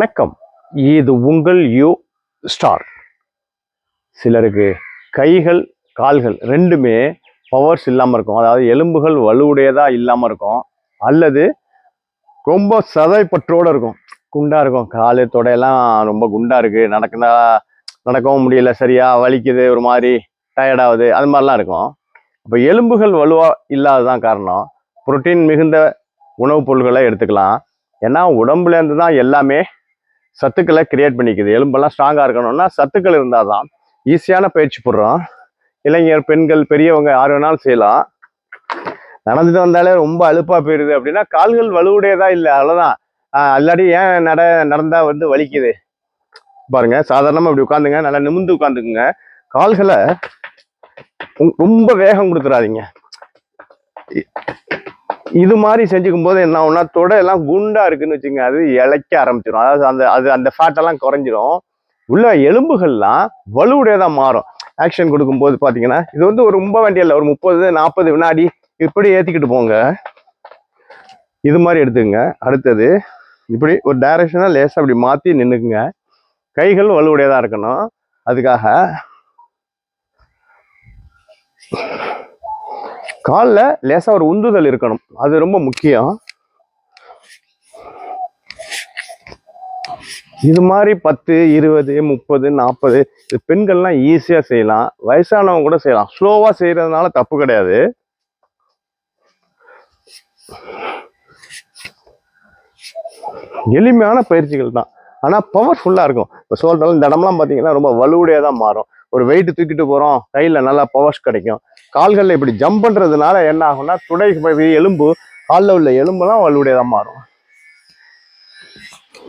வணக்கம். இது உங்கள் யூ ஸ்டார். சிலருக்கு கைகள் கால்கள் ரெண்டுமே பவர்ஸ் இல்லாமல் இருக்கும். அதாவது எலும்புகள் வலுவுடையதாக இல்லாமல் இருக்கும். அல்லது ரொம்ப சதைப்பற்றோடு இருக்கும். குண்டாக இருக்கும். காலு தொடையெல்லாம் ரொம்ப குண்டாக இருக்குது நடக்குதா நடக்கவும் முடியல. சரியா வலிக்குது ஒரு மாதிரி டயர்டாகுது அது மாதிரிலாம் இருக்கும். அப்போ எலும்புகள் வலுவாக இல்லாததான் காரணம். புரோட்டீன் மிகுந்த உணவுப் பொருட்களை எடுத்துக்கலாம். ஏன்னா உடம்புலேருந்து தான் எல்லாமே சத்துக்களை கிரியேட் பண்ணிக்குது. எலும்பெல்லாம் ஸ்ட்ராங்காக இருக்கணும்னா சத்துக்கள் இருந்தால் தான் ஈஸியான பயிற்சி போடுறோம். இளைஞர் பெண்கள் பெரியவங்க யார் வேணாலும் செய்யலாம். நடந்துட்டு வந்தாலே ரொம்ப அலுப்பாக போயிடுது அப்படின்னா கால்கள் வலுவுடையதா இல்லை? அவ்வளோதான் அல்லாடி ஏன் நட நடந்தால் வந்து வலிக்குது? பாருங்க சாதாரணமாக இப்படி உட்காந்துங்க நல்லா நிமிந்து உட்காந்துக்குங்க கால்களை ரொம்ப வேகம் கொடுத்துறாதீங்க. இ- இது மாதிரி செஞ்சுக்கும் போது என்ன ஆகும்னா தொடை எல்லாம் குண்டா இருக்குன்னு வச்சுங்க அது இளைக்க ஆரம்பிச்சிடும் அதாவது அந்த அது அந்த ஃபேட்டெல்லாம் குறைஞ்சிரும். உள்ள எலும்புகள்லாம் வலுவுடையதா மாறும். ஆக்ஷன் கொடுக்கும்போது பார்த்தீங்கன்னா இது வந்து ஒரு ரொம்ப வேண்டிய இல்லை ஒரு முப்பது நாற்பது வினாடி இப்படி ஏற்றிக்கிட்டு போங்க. இது மாதிரி எடுத்துக்கங்க அடுத்தது இப்படி ஒரு டைரக்ஷனாக லேசாக அப்படி மாற்றி நின்னுக்குங்க. கைகள் வலுவுடையதாக இருக்கணும். அதுக்காக காலில் லேசாக ஒரு உந்துதல் இருக்கணும். அது ரொம்ப முக்கியம். இது மாதிரி பத்து இருபது முப்பது நாற்பது இது பெண்கள்லாம் ஈஸியாக செய்யலாம். வயசானவங்க கூட செய்யலாம். ஸ்லோவாக செய்கிறதுனால தப்பு கிடையாது. எளிமையான பயிற்சிகள் தான். ஆனால் பவர்ஃபுல்லாக இருக்கும். இப்போ சொல்கிறாலும் இந்த இடம்லாம் பார்த்தீங்கன்னா ரொம்ப வலுவுடையாக தான் மாறும். ஒரு வெயிட் தூக்கிட்டு போகிறோம் கையில் நல்லா பவர்ஸ் கிடைக்கும். கால்களில் இப்படி ஜம்ப் பண்ணுறதுனால என்ன ஆகும்னா துடை பகுதி எலும்பு காலில் உள்ள எலும்புலாம் அவளுடையதாக மாறும்.